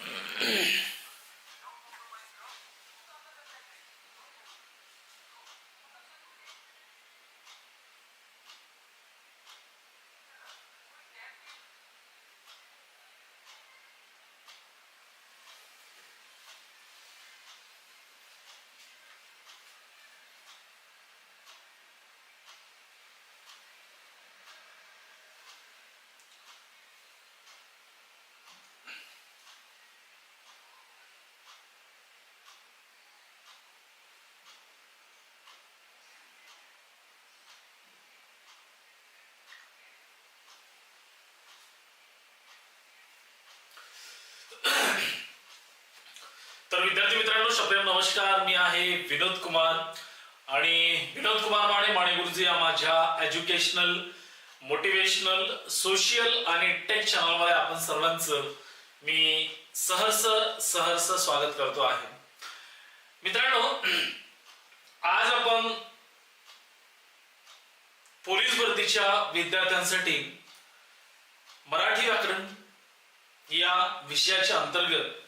Mm-hmm. विद्यार्थी मित्रांनो शब्द नमस्कार. मी आहे विनोद कुमार. आणि विनोद कुमार माने माने गुरुजी या माझ्या एज्युकेशनल मोटिवेशनल सोशियल आणि टेक चॅनलमध्ये आपण सर्वांचं मी सहर्ष सहर्ष स्वागत करतो आहे. मित्रांनो आज आपण पोलीस भरतीच्या विद्यार्थ्यांसाठी मराठी व्याकरण या विषयाच्या अंतर्गत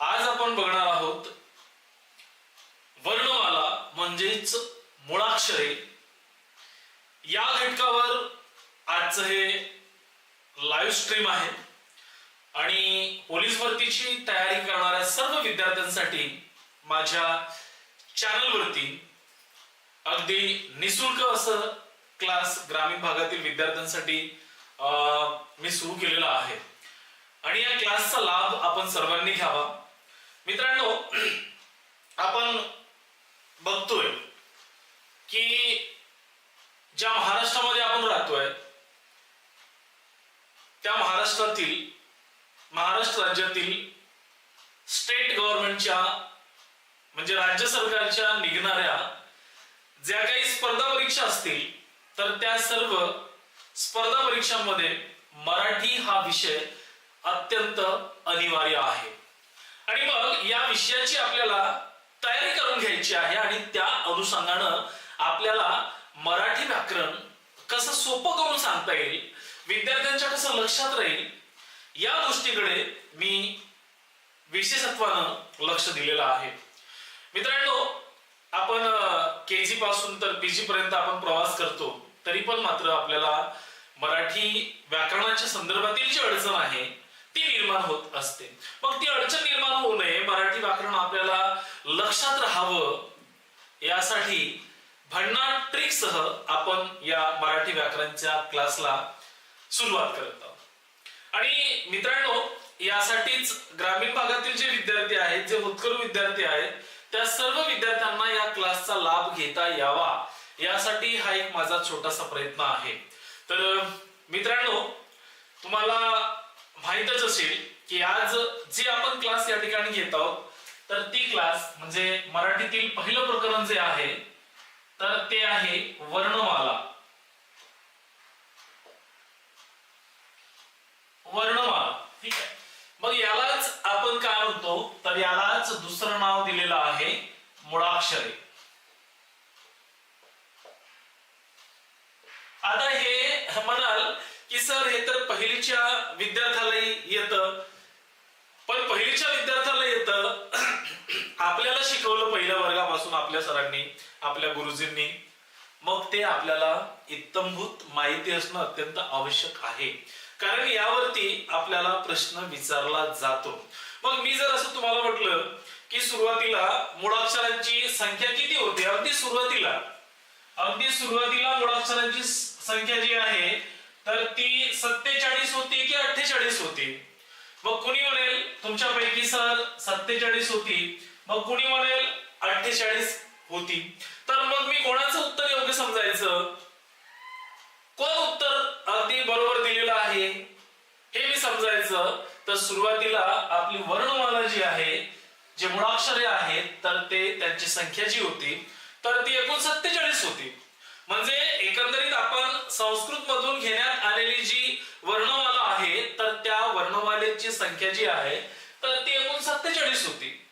आज आपण बघणार आहोत वर्णमाला म्हणजेच मुळाक्षरे. या घटकावर आजचं हे लाईव्ह स्ट्रीम आहे. आणि पोलीस भरतीची तयारी करणाऱ्या सर्व विद्यार्थ्यांसाठी माझ्या चॅनलवरती अगदी निशुल्क असं क्लास ग्रामीण भागातील विद्यार्थ्यांसाठी अं, मी सुरू केलेला आहे. आणि या क्लासचा लाभ आपण सर्वांनी घ्यावा. मित्रांनो आपण बघतोय की ज्या महाराष्ट्रामध्ये आपण राहतोय त्या महाराष्ट्रातील महाराष्ट्र राज्यातील स्टेट गव्हर्नमेंटच्या म्हणजे राज्य सरकारच्या निघणाऱ्या ज्या काही स्पर्धा परीक्षा असतील तर त्या सर्व स्पर्धा परीक्षांमध्ये मराठी हा विषय अत्यंत अनिवार्य आहे. आणि मग या विषयाची आपल्याला तयारी करून घ्यायची आहे आणि त्या अनुषंगानं आपल्याला मराठी व्याकरण कसं सोपं करून सांगता येईल विद्यार्थ्यांच्या कसं लक्षात राहील या गोष्टीकडे मी विशेषत्वानं लक्ष दिलेलं आहे. मित्रांनो आपण के जी पासून तर पीजी पर्यंत आपण प्रवास करतो तरी पण मात्र आपल्याला मराठी व्याकरणाच्या संदर्भातील जी अडचण आहे निर्माण होत असते. मग ती अडचण निर्माण होऊ नये मराठी व्याकरण आपल्याला लक्षात राहावं यासाठी भन्नाट ट्रिकसह आपण या मराठी व्याकरणच्या क्लासला सुरुवात करत आहोत. आणि मित्रांनो यासाठीच ग्रामीण भागातील जे विद्यार्थी आहेत जे उत्कर विद्यार्थी आहेत त्या सर्व विद्यार्थ्यांना या क्लासचा लाभ घेता यावा यासाठी हा एक माझा छोटासा प्रयत्न आहे. तर मित्रांनो तुम्हाला माहीतच असेल की आज जे आपण क्लास या ठिकाणी घेत आहोत तर ती क्लास म्हणजे मराठीतील पहिलं प्रकरण जे आहे तर ते आहे वर्णमाला. वर्णमाला ठीक आहे. मग यालाच आपण काय म्हणतो? तर यालाच दुसरं नाव दिलेलं आहे मुळाक्षरे. आता हे की सर हे तर पहिलीच्या विद्यार्थ्यालाही येतं. पण पहिलीच्या विद्यार्थ्याला येतं. आपल्याला शिकवलं पहिल्या वर्गापासून आपल्या सरांनी आपल्या गुरुजींनी. मग ते आपल्याला इत्तमभूत माहिती असणं अत्यंत आवश्यक आहे. कारण यावरती आपल्याला प्रश्न विचारला जातो. मग मी जर असं तुम्हाला म्हटलं की सुरुवातीला मुळाक्षरांची संख्या किती होती? अगदी सुरुवातीला. अगदी सुरुवातीला मुळाक्षरांची संख्या जी आहे तर ती सत्तेचाळीस होती की अठ्ठेचाळीस होती? मग कुणी म्हणेल तुमच्यापैकी सर सत्तेचाळीस होती. मग कुणी म्हणेल अठ्ठेचाळीस होती. तर मग मी कोणाचं उत्तर योग्य समजायचं? कोण उत्तर अगदी बरोबर दिलेलं आहे? हे मी समजायचं. तर सुरुवातीला आपली वर्णमाला जी आहे जे मुळाक्षरे आहेत तर ते त्यांची संख्या जी होती. तर ती एकूण सत्तेचाळीस होती. म्हणजे एकंदरीत आपण संस्कृत मधून घेण्या आपली जी वर्णमाला आहे तर त्या वर्णमालेची संख्या जी आहे तर ती एकूण सत्तेचाळीस होती.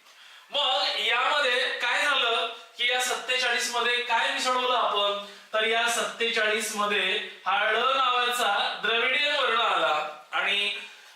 मग यामध्ये काय झालं की या सत्तेचाळीसमध्ये काय मिसळवलं आपण? तर या सत्तेचाळीसमध्ये हा ळ नावाचा द्रविडियन वर्ण आला आणि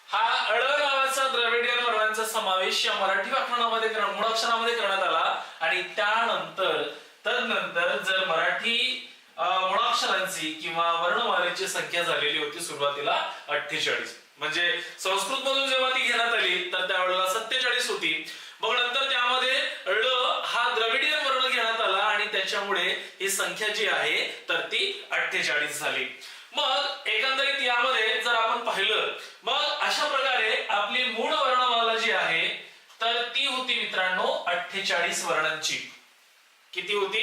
हा अळ नावाचा द्रविडियन वर्णांचा समावेश या मराठी व्याकरणामध्ये करण- मूळाक्षरामध्ये करण्यात आला. आणि त्यानंतर तदनंतर जर मराठी मुळाक्षरांची किंवा वर्णमालेची संख्या झालेली होती सुरुवातीला अठ्ठेचाळीस. म्हणजे संस्कृत मधून जेव्हा ती घेण्यात आली तर त्यावेळेला सत्तेचाळीस होती. मग नंतर त्यामध्ये ळ हा द्रविडियन वर्ण घेण्यात आला आणि त्याच्यामुळे ही संख्या जी आहे तर ती अठ्ठेचाळीस झाली. मग एकंदरीत यामध्ये जर आपण पाहिलं मग अशा प्रकारे आपली मूळ वर्णमाला जी आहे तर ती होती मित्रांनो अठ्ठेचाळीस वर्णांची. किती होती?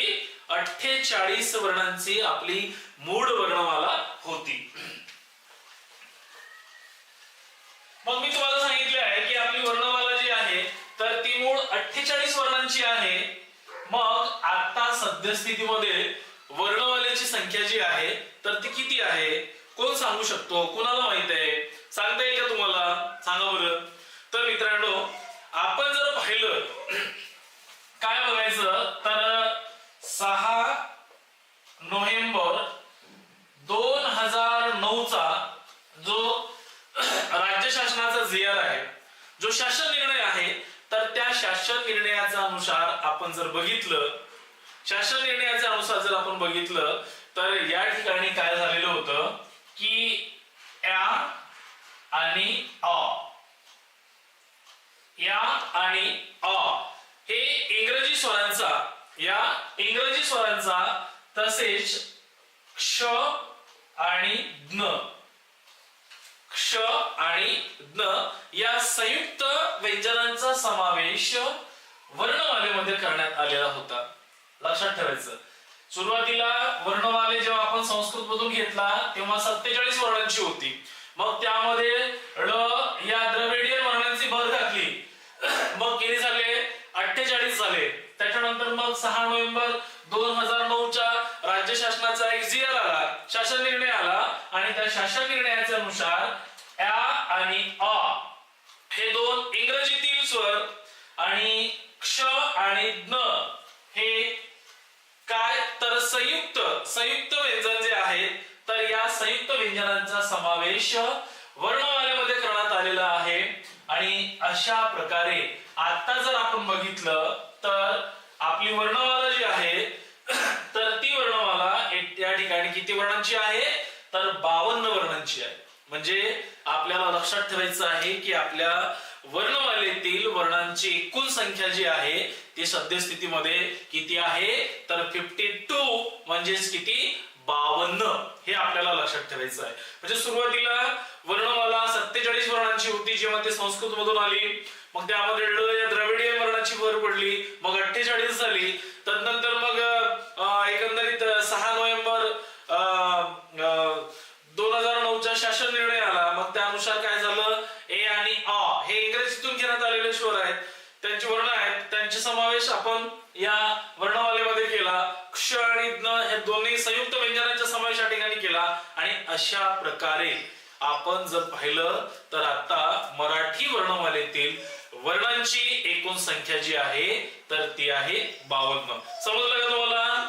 अठ्ठेचाळीस वर्णांची आपली मूळ वर्णमाला होती. मग मी तुम्हाला सांगितले आहे की आपली वर्णमाला जी आहे तर ती मूळ अठ्ठेचाळीस वर्णांची आहे. मग आता सद्यस्थितीमध्ये वर्णमालेची संख्या जी आहे तर ती किती आहे? कोण सांगू शकतो? कोणाला माहीत आहे? सांगता येईल का तुम्हाला सांगा बरं तर मित्रांनो आपण जर पाहिलं काय बघायचं तर सहा नोव्हेंबर दोन हजार नऊचा जो राज्य शासनाचा जी आर आहे जो शासन निर्णय आहे तर त्या शासन निर्णयाच्या अनुसार आपण जर बघितलं शासन निर्णयाच्या अनुसार जर आपण बघितलं तर या ठिकाणी काय झालेलं होतं की या आणि अ. या आणि अ. हे इंग्रजी स्वरांचा या इंग्रजी स्वरांचा तसेच क्ष आणि ज्ञ. क्ष आणि ज्ञ या संयुक्त व्यंजनांचा समावेश वर्णमालेमध्ये करण्यात आलेला होता. लक्षात ठेवायचं. सुरुवातीला वर्णमाले जेव्हा आपण संस्कृत मधून घेतला तेव्हा सत्तेचाळीस वर्णांची होती. मग त्यामध्ये ळ या द्रविडियन वर्णांची भर घातली. मग किती झाले? अठ्ठेचाळीस झाले. त्याच्यानंतर मग सहा नोव्हेंबर दोन हजार नऊच्या राज्य शासनाचा एक जीएल आला शासन निर्णय आला आणि त्या शासन निर्णयाच्या अनुसार या आणि अ हे दोन इंग्रजीतील स्वर आणि क्ष आणि ज्ञ हे काय तर संयुक्त संयुक्त व्यंजन जे आहेत तर या संयुक्त व्यंजनांचा समावेश वर्णमालेमध्ये करण्यात आलेला आहे. आणि अशा प्रकारे आता जर आपण बघितलं तर आपली वर्णमाला जी आहे तर ती वर्णमाला एक- या ठिकाणी किती वर्णांची आहे? तर बावन्न वर्णांची आहे. म्हणजे आपल्याला लक्षात ठेवायचं आहे की आपल्या वर्णमालेतील वर्णांची एकूण संख्या जी आहे ती सद्यस्थितीमध्ये किती आहे? तर फिफ्टी टू म्हणजेच किती? बावन्न. हे आपल्याला लक्षात ठेवायचं आहे. म्हणजे सुरुवातीला वर्णमाला सत्तेचाळीस वर्णांची होती जेव्हा ते संस्कृत मधून आली. मग त्यामध्ये या द्रविडियन वर्णाची भर पडली. मग अठ्ठेचाळीस झाली. तदनंतर मग एकंदरीत सहा नोव्हेंबर दोन हजार नऊचा शासन निर्णय आला मग त्यानुसार काय झालं ए आणि अ हे इंग्रजीतून घेण्यात आलेले स्वर आहेत त्यांचे वर्ण आहेत त्यांचे समावेश आपण या वर्णमालेमध्ये केला. क्ष आणि ज्ञ हे दोन्ही संयुक्त व्यंजनांचा समावेश या ठिकाणी केला. आणि अशा प्रकारे आपण जर पाहिलं तर आता मराठी वर्णमालेतील वर्णांची एकूण संख्या जी आहे तर ती आहे बावन्न. समजलं का तुम्हाला?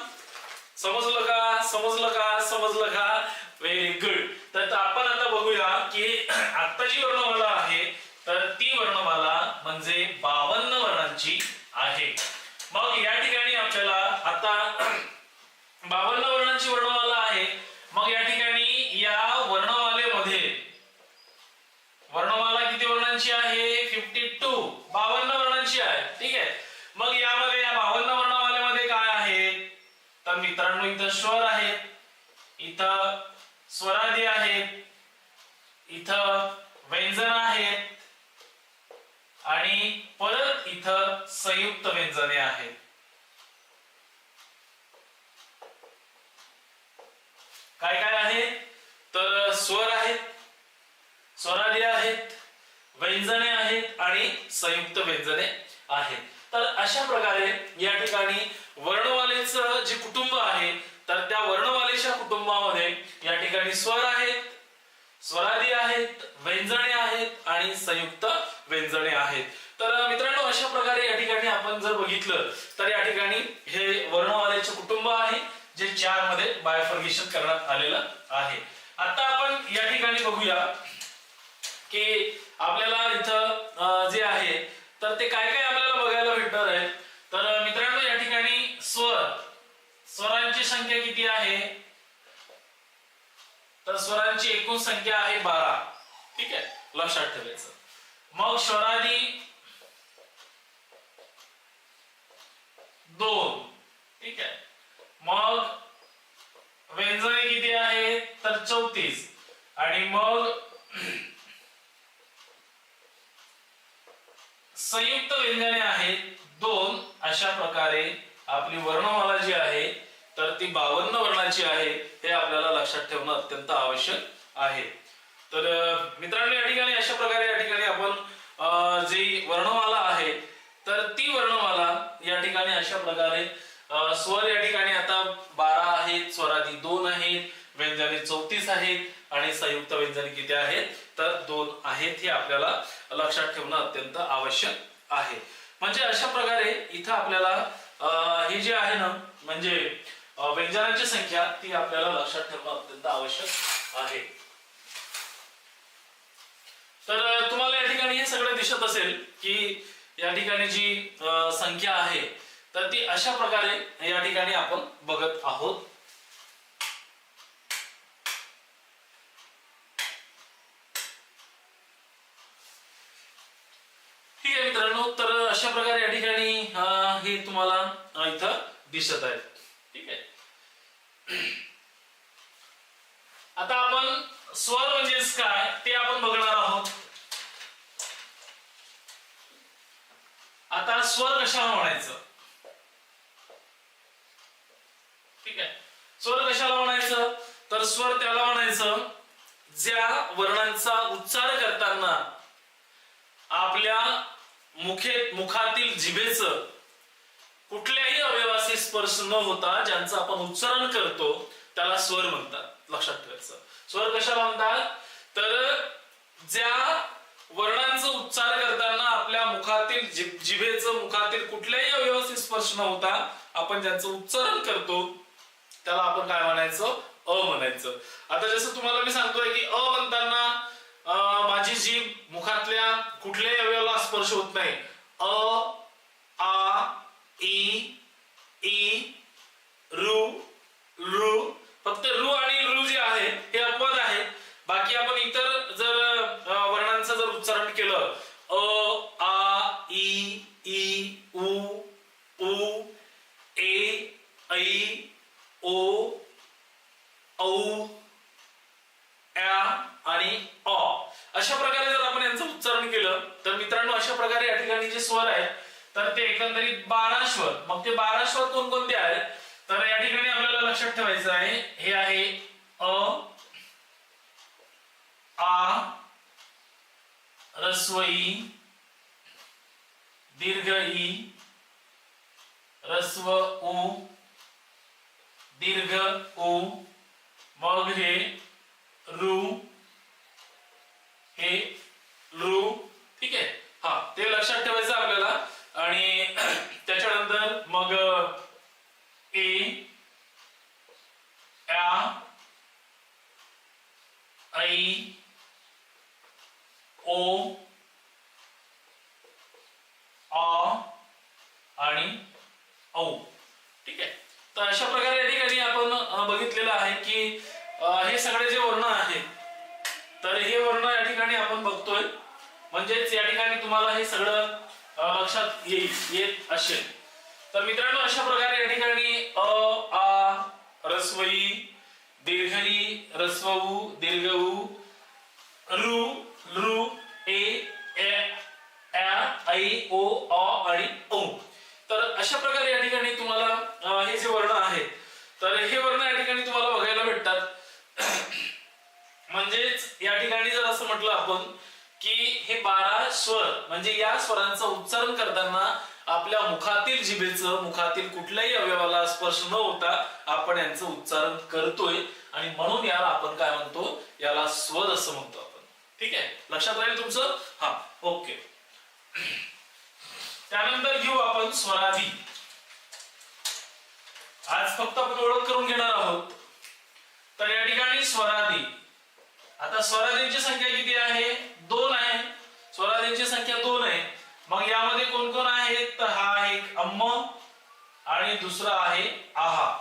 समजलं का? समजलं का? समजलं का? व्हेरी गुड तर आपण आता बघूया की आता जी वर्णमाला आहे तर ती वर्णमाला म्हणजे बावन्न वर्णांची आहे मग या ठिकाणी आपल्याला आता बावन्न वर्णांची वर्णमाला आहे मग या ठिकाणी या वर्णमालेमध्ये वर्णमाला किती वर्णांची आहे फिफ्टी टू बावन्न वर्णांची आहे ठीक आहे मग यामध्ये या बावन्न वर्णमालेमध्ये काय आहेत तर मित्रांनो इथं स्वर आहेत इथं स्वरादी आहेत इथं व्यंजन आहेत. आणि परत इथं संयुक्त व्यंजने आहेत. काय काय आहेत तर स्वर आहेत स्वरादी आहेत व्यंजने आहेत आणि संयुक्त व्यंजने आहेत. तर अशा प्रकारे या ठिकाणी वर्णवालेचं जे कुटुंब आहे तर त्या वर्णवालेच्या कुटुंबामध्ये या ठिकाणी स्वर आहेत स्वरादी आहेत व्यंजने आहेत आणि संयुक्त व्यंजने आहेत. तर मित्रांनो अशा प्रकारे या ठिकाणी आपण जर बघितलं तर या ठिकाणी हे वर्णवाल्याचे कुटुंब आहे जे चारमध्ये बायफर्गेशन करण्यात आलेलं आहे. आता आपण या ठिकाणी बघूया की आपल्याला इथं जे आहे तर ते काय काय आपल्याला बघायला भेटणार आहे. तर मित्रांनो या ठिकाणी स्वर. स्वरांची संख्या किती आहे? तर स्वरांची एकूण संख्या आहे बारा. ठीक आहे? लक्षात ठेवायचं. मग स्वरादी दोन. ठीक आहे? मग व्यंजने किती आहे तर चौतीस. आणि मग संयुक्त व्यंजने आहेत दोन. अशा प्रकारे आपली वर्णमाला जी आहे तर ती बावन्न वर्णाची आहे हे आपल्याला लक्षात ठेवणं अत्यंत आवश्यक आहे. तर मित्रांनो या ठिकाणी अशा प्रकारे या ठिकाणी आपण जी वर्णमाला आहे तर ती वर्णमाला या ठिकाणी अशा प्रकारे स्वर या ठिकाणी आता बारा आहेत स्वराधी दोन आहेत व्यंजने चौतीस आहेत आणि संयुक्त व्यंजने किती आहेत? तर दोन आहेत हे आपल्याला लक्षात ठेवणं अत्यंत आवश्यक आहे. म्हणजे अशा प्रकारे इथं आपल्याला अं, हे जे आहे ना म्हणजे व्यंजनांची संख्या ती आपल्याला लक्षात ठेवणं अत्यंत आवश्यक आहे. तर तुम्हाला या ठिकाणी हे सगळं दिसत असेल की या ठिकाणी जी संख्या आहे तर ती अशा प्रकारे या ठिकाणी आपण बघत आहोत. ठीक आहे मित्रांनो तर अशा प्रकारे या ठिकाणी हे तुम्हाला इथं दिसत आहे. ठीक आहे आता आपण स्वर म्हणजेच काय ते आपण बघणार आहोत. आता स्वर कशाला म्हणायचं? ठीक आहे. स्वर कशाला म्हणायचं? तर स्वर त्याला म्हणायचं ज्या वर्णांचा उच्चार करताना आपल्या मुखे मुखातील जिभेचं कुठल्याही अवयवाशी स्पर्श न होता ज्यांचं आपण उच्चारण करतो त्याला स्वर म्हणतात. लक्षात ठेवायचं. स्वर कशाला म्हणतात? तर ज्या वर्णांचा उच्चार करताना आपल्या मुखातील जिभेचं मुखातील कुठल्याही अव्यवस्थित स्पर्श न होता आपण ज्यांचं उच्चारण करतो त्याला आपण काय म्हणायचं? अ म्हणायचं. आता जसं तुम्हाला मी सांगतोय की अ म्हणताना अं, माझी जीभ मुखातल्या कुठल्याही अवयवाला स्पर्श होत नाही. अ आ ई ई रु रु. फक्त रु आणि रु जे आहे हे अपवाद आहे बाकी आपण इतर जर अं, वर्णांचं जर उच्चारण केलं अ आ ई ई उ उ ए ऐ ओ औ या आणि अ अशा प्रकारे जर आपण यांचं उच्चारण केलं तर मित्रांनो अशा प्रकारे या ठिकाणी जे स्वर आहेत. तर ते एकंदरीत बारा स्वर मग ते बारा स्वर कोणकोणते आहेत? तर या ठिकाणी आपल्याला लक्षात ठेवायचं आहे. हे आहे अ आ रस्व ई दीर्घ ई रस्व उ दीर्घ उ मग हे रू हे लू ठीक आहे? हा ते लक्षात ठेवायचं आपल्याला. आणि त्याच्यानंतर मग ए ऐ ओ आ आणि औ. ठीक आहे? तर अशा प्रकारे या ठिकाणी आपण बघितलेलं आहे की हे सगळे जे वर्ण आहेत तर हे वर्ण या ठिकाणी आपण बघतोय. म्हणजेच या ठिकाणी तुम्हाला हे सगळं लक्षात येईल येत असेल. तर मित्रांनो अशा प्रकारे या ठिकाणी अ आ रस्वई दीर्घई रस्वऊ दीर्घऊ रु रु ए ए ऐ ओ अ आणि औ तर अशा प्रकारे या ठिकाणी तुम्हाला हे जे वर्ण आहेत तर हे वर्ण या ठिकाणी तुम्हाला बघायला भेटतात. म्हणजेच या ठिकाणी जर असं म्हटलं आपण की हे बारा स्वर म्हणजे या स्वरांचं उच्चारण करताना आपल्या मुखातील जिभेचं मुखातील कुठल्याही अवयवाला स्पर्श न होता आपण यांचं उच्चारण करतोय. आणि म्हणून याला आपण काय म्हणतो? याला स्वर असं म्हणतो आपण. ठीक आहे? लक्षात राहील तुमचं? हा ओके. त्यानंतर घेऊ आपण स्वराधी. आज फक्त आपण ओळख करून घेणार आहोत. तर या ठिकाणी स्वराधी. आता स्वराज्यांची संख्या किती आहे? दोन आहे. स्वराज्यांची संख्या दोन आहे. मग यामध्ये कोण कोण आहेत तर हा आहे अम्म आणि दुसरा आहे आहा.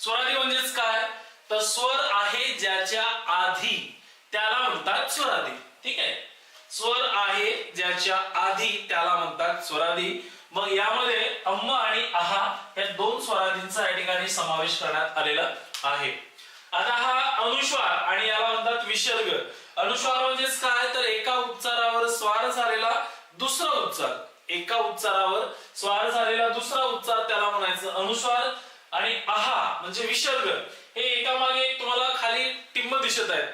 स्वराधी म्हणजेच काय? तर स्वर आहे ज्याच्या आधी. त्याला म्हणतात स्वराधी ठीक आहे? स्वर आहे ज्याच्या आधी. त्याला म्हणतात स्वराधी मग यामध्ये अम्म आणि आहा या दोन स्वराधींचा या ठिकाणी समावेश करण्यात आलेला आहे. आता हा अनुस्वार आणि याला म्हणतात विसर्ग अनुस्वार म्हणजेच काय? तर एका उच्चारावर स्वार झालेला दुसरा उच्चार. एका उच्चारावर स्वार झालेला दुसरा उच्चार त्याला म्हणायचं अनुस्वार आणि आहा म्हणजे विसर्ग हे एकामागे एक तुम्हाला खाली टिंब दिसत आहेत.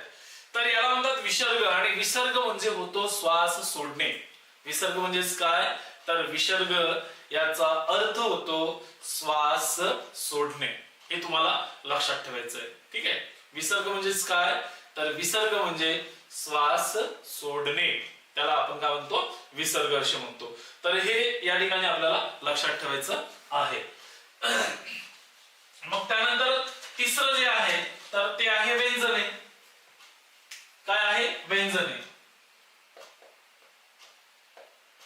तर याला म्हणतात विसर्ग आणि विसर्ग म्हणजे होतो श्वास सोडणे. विसर्ग म्हणजेच काय? तर विसर्ग याचा अर्थ होतो श्वास सोडणे. हे तुम्हाला लक्षात ठेवायचं आहे ठीक आहे? विसर्ग म्हणजेच काय? तर विसर्ग म्हणजे श्वास सोडणे. त्याला आपण काय म्हणतो? विसर्ग असे म्हणतो. तर हे या ठिकाणी आपल्याला लक्षात ठेवायचं आहे. मग त्यानंतर तिसरं जे आहे तर ते आहे व्यंजने. काय आहे? व्यंजने.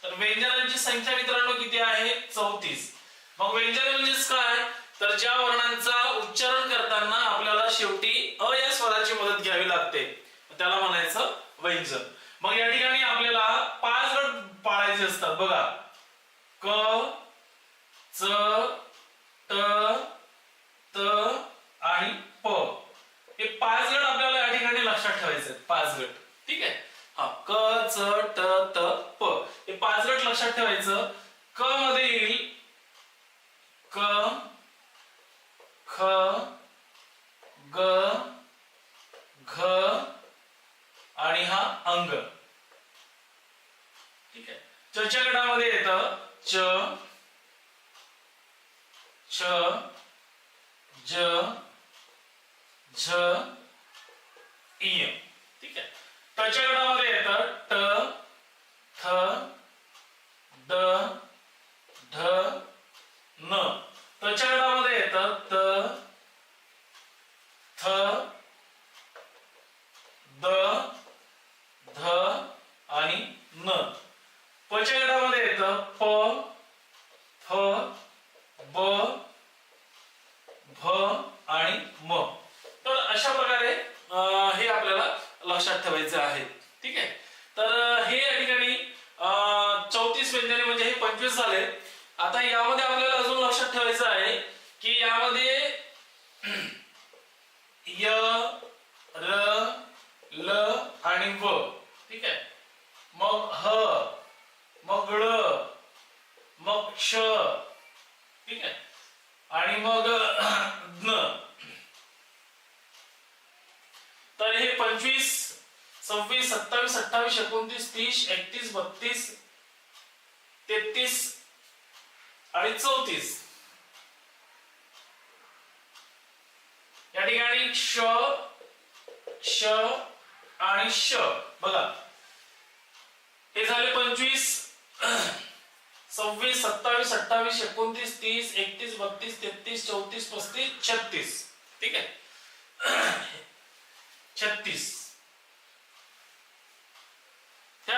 तर व्यंजनांची संख्या मित्रांनो किती आहे? चौतीस. मग व्यंजन म्हणजेच काय? तर ज्या वर्णांचा उच्चारण करताना आपल्याला शेवटी अ या स्वराची मदत घ्यावी लागते. त्याला म्हणायचं व्यंजन. मग या ठिकाणी आपल्याला पाच गट पाळायचे असतात. बघा. क च ट त आणि प. हे पाच गट आपल्याला या ठिकाणी लक्षात ठेवायचे पाच गट. ठीक आहे? हा. क च ट त प. हे पाच गट लक्षात ठेवायचं. क मध्ये येईल क ख ग घ आणि हा अंग. ठीक आहे. चच्या गटामध्ये येतं च छ ज झ इय ठीक आहे. टच्या गटामध्ये येतं ट थ द ढ न टच्या गटामध्ये येतं त थ द ध आणि न पच्या गटामध्ये येतं प फ ब भ आणि म तर अशा प्रकारे अं, हे आपल्याला लक्षात ठेवायचं आहे. ठीक आहे? तर हे या ठिकाणी चौतीस व्यंजने म्हणजे हे पंचवीस झाले. आता यामध्ये आपल्याला अजून लक्षात ठेवायचं आहे की यामध्ये य र ल आणि व. ठीक आहे? मग ह मग ळ मग क्ष. ठीक आहे? आणि मग ज्ञ तर हे पंचवीस सव्वीस सत्तावीस अठ्ठावीस एकोणतीस तीस एकतीस बत्तीस तेहतीस आणि चौतीस. या ठिकाणी श श आणि श. बघा. हे झाले पंचवीस. सव्वीस सत्तावीस अठ्ठावीस एकोणतीस तीस एकतीस बत्तीस तेहतीस चौतीस पस्तीस छत्तीस. ठीक आहे? छत्तीस हे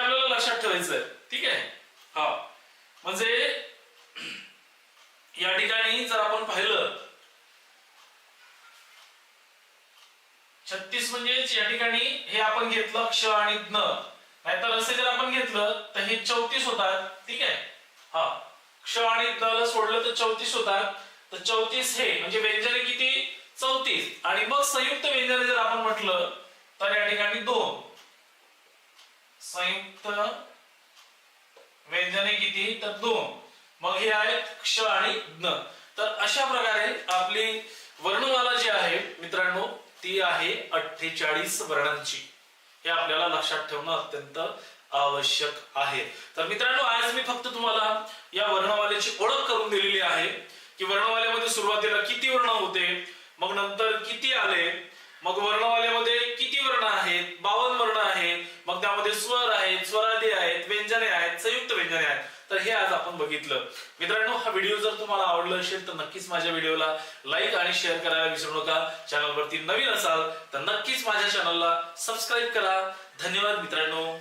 आपल्याला ठीक आहे? हा. म्हणजे या ठिकाणी जर आपण पाहिलं छत्तीस म्हणजे या ठिकाणी हे आपण घेतलं क्ष आणि ज्ञ. नाहीतर असे जर आपण घेतलं तर हे चौतीस होतात. ठीक आहे? हा. क्ष आणि ज्ञला सोडलं तर चौतीस होतात. तर चौतीस हे म्हणजे व्यंजने किती? चौतीस. आणि मग संयुक्त व्यंजने जर आपण म्हटलं तर या ठिकाणी दोन. संयुक्त व्यंजने किती तर दोन. मग हे आहेत क्ष आणि ज्ञ तर अशा प्रकारे आपली वर्णमाला जी आहे मित्रांनो ती आहे अठ्ठेचाळीस वर्णांची. हे आपल्याला लक्षात ठेवणं अत्यंत आवश्यक आहे. तर मित्रांनो आज मी फक्त तुम्हाला या वर्णमालेची ओळख करून दिलेली आहे की वर्णमालेमध्ये सुरुवातीला किती वर्ण होते मग नंतर किती आले मग वर्ण बघितलं. मित्रांनो हा व्हिडिओ जर तुम्हाला आवडला असेल तर नक्कीच माझ्या व्हिडिओला लाईक आणि शेअर करायला विसरू नका. चॅनलवरती नवीन असाल तर नक्कीच माझ्या चॅनलला सबस्क्राईब करा. धन्यवाद मित्रांनो.